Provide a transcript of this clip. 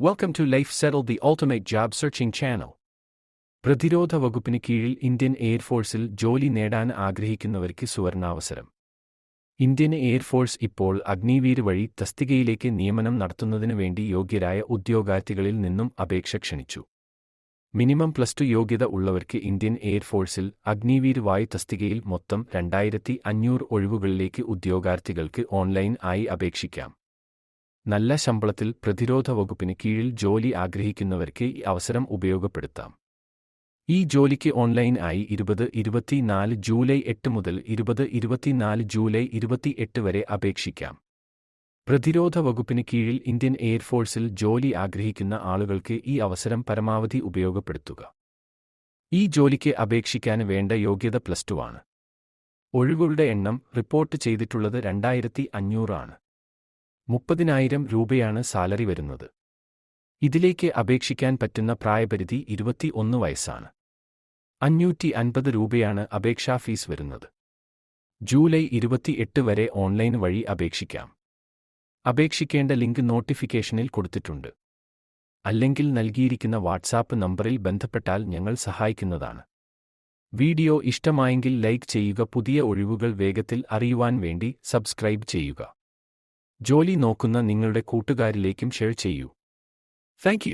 Welcome to Life Settle the Ultimate Job Searching Channel. പ്രതിരോധ വകുപ്പിന് കീഴിൽ ഇന്ത്യൻ എയർഫോഴ്സിൽ ജോലി നേടാൻ ആഗ്രഹിക്കുന്നവർക്ക് സുവർണാവസരം. ഇന്ത്യൻ എയർഫോഴ്സ് ഇപ്പോൾ അഗ്നിവീര് വഴി തസ്തികയിലേക്ക് നിയമനം നടത്തുന്നതിനു വേണ്ടി യോഗ്യരായ ഉദ്യോഗാർത്ഥികളിൽ നിന്നും അപേക്ഷ ക്ഷണിച്ചു. മിനിമം പ്ലസ് ടു യോഗ്യത ഉള്ളവർക്ക് ഇന്ത്യൻ എയർഫോഴ്സിൽ അഗ്നിവീര് വായു തസ്തികയിൽ മൊത്തം രണ്ടായിരത്തി അഞ്ഞൂറ് ഒഴിവുകളിലേക്ക് ഉദ്യോഗാർത്ഥികൾക്ക് ഓൺലൈൻ ആയി അപേക്ഷിക്കാം. നല്ല ശമ്പളത്തിൽ പ്രതിരോധ വകുപ്പിന് കീഴിൽ ജോലി ആഗ്രഹിക്കുന്നവർക്ക് ഈ അവസരം ഉപയോഗപ്പെടുത്താം. ഈ ജോലിക്ക് ഓൺലൈൻ ആയി ഇരുപത് ഇരുപത്തിനാല് ജൂലൈ എട്ട് മുതൽ ഇരുപത് ഇരുപത്തിനാല് ജൂലൈ ഇരുപത്തിയെട്ട് വരെ അപേക്ഷിക്കാം. പ്രതിരോധ വകുപ്പിന് കീഴിൽ ഇന്ത്യൻ എയർഫോഴ്സിൽ ജോലി ആഗ്രഹിക്കുന്ന ആളുകൾക്ക് ഈ അവസരം പരമാവധി ഉപയോഗപ്പെടുത്തുക. ഈ ജോലിക്ക് അപേക്ഷിക്കാൻ വേണ്ട യോഗ്യത പ്ലസ് ടു ആണ്. ഒഴിവുകളുടെ എണ്ണം റിപ്പോർട്ട് ചെയ്തിട്ടുള്ളത് രണ്ടായിരത്തി അഞ്ഞൂറാണ് മുപ്പതിനായിരം രൂപയാണ് സാലറി വരുന്നത്. ഇതിലേക്ക് അപേക്ഷിക്കാൻ പറ്റുന്ന പ്രായപരിധി ഇരുപത്തി ഒന്ന് വയസ്സാണ്. അഞ്ഞൂറ്റി അൻപത് രൂപയാണ് അപേക്ഷാ ഫീസ് വരുന്നത്. ജൂലൈ ഇരുപത്തിയെട്ട് വരെ ഓൺലൈൻ വഴി അപേക്ഷിക്കാം. അപേക്ഷിക്കേണ്ട ലിങ്ക് നോട്ടിഫിക്കേഷനിൽ കൊടുത്തിട്ടുണ്ട്. അല്ലെങ്കിൽ നൽകിയിരിക്കുന്ന വാട്സാപ്പ് നമ്പറിൽ ബന്ധപ്പെട്ടാൽ ഞങ്ങൾ സഹായിക്കുന്നതാണ്. വീഡിയോ ഇഷ്ടമായെങ്കിൽ ലൈക്ക് ചെയ്യുക പുതിയ ഒഴിവുകൾ വേഗത്തിൽ അറിയുവാൻ വേണ്ടി സബ്സ്ക്രൈബ് ചെയ്യുക. ജോലി നോക്കുന്ന നിങ്ങളുടെ കൂട്ടുകാരിലേക്കും ഷെയർ ചെയ്യൂ. താങ്ക്